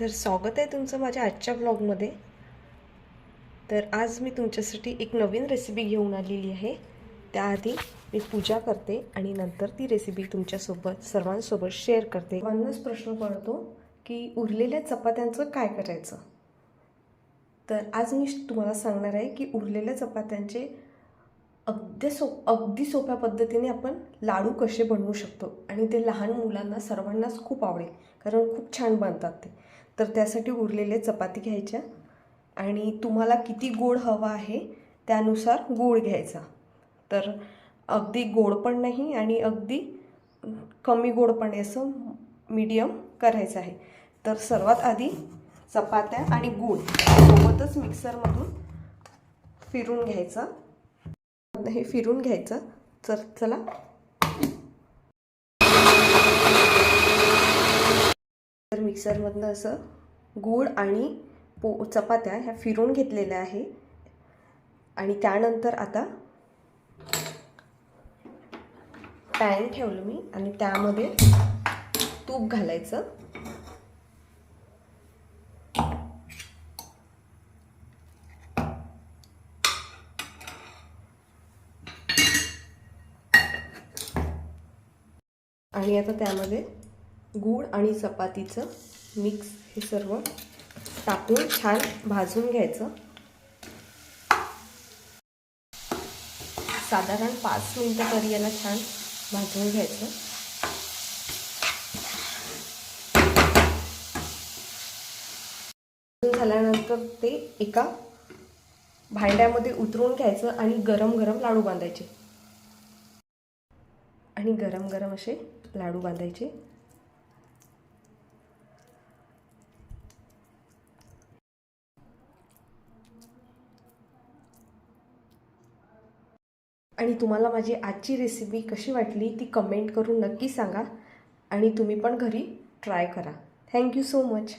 तर स्वागत आहे तुमचं माझ्या आजच्या ब्लॉगमध्ये तर आज मी तुमच्यासाठी एक नवीन रेसिपी घेऊन आलेली आहे. त्याआधी मी पूजा करते आणि नंतर ती रेसिपी तुमच्यासोबत सर्वांसोबत शेअर करते. सर्वांनाच प्रश्न पडतो की उरलेल्या चपात्यांचं काय करायचं? तर आज मी तुम्हाला सांगणार आहे की उरलेल्या चपात्यांचे अगदी सो अगदी सोप्या पद्धतीने आपण लाडू कसे बनवू शकतो? आणि ते लहान मुलांना सर्वांनाच खूप आवडेल. कारण खूप छान बनतात ते. तर त्यासाठी उरलेले चपाती घ्यायच्या आणि तुम्हाला किती गोड हवा आहे त्यानुसार गोड घ्यायचा. तर अगदी गोड पण नाही आणि अगदी कमी गोड पण असं मीडियम करायचं आहे. तर सर्वात आधी चपात्या आणि गूळ सोबतच मिक्सरमधून फिरून घ्यायचा. हे फिरून घ्यायचं. तर चला तर मिक्सरमधनं असं गूळ आणि पो चपात्या ह्या फिरून घेतलेल्या आहे. आणि त्यानंतर आता पॅन ठेवलं मी आणि त्यामध्ये तूप घालायचं. आणि आता त्यामध्ये गूळ आणि चपातीचं मिक्स हे सर्व टाकून छान भाजून घ्यायचं. साधारण पाच मिनटं तरी याला छान भाजून घ्यायचं. झाल्यानंतर ते एका भांड्यामध्ये उतरून घ्यायचं आणि गरम गरम लाडू बांधायचे. आणि गरम गरम असे लाडू बांधायचे. आणि तुम्हाला माझी आजची रेसिपी कशी वाटली ती कमेंट करून नक्की सांगा. आणि तुम्ही पण घरी ट्राय करा. Thank you so much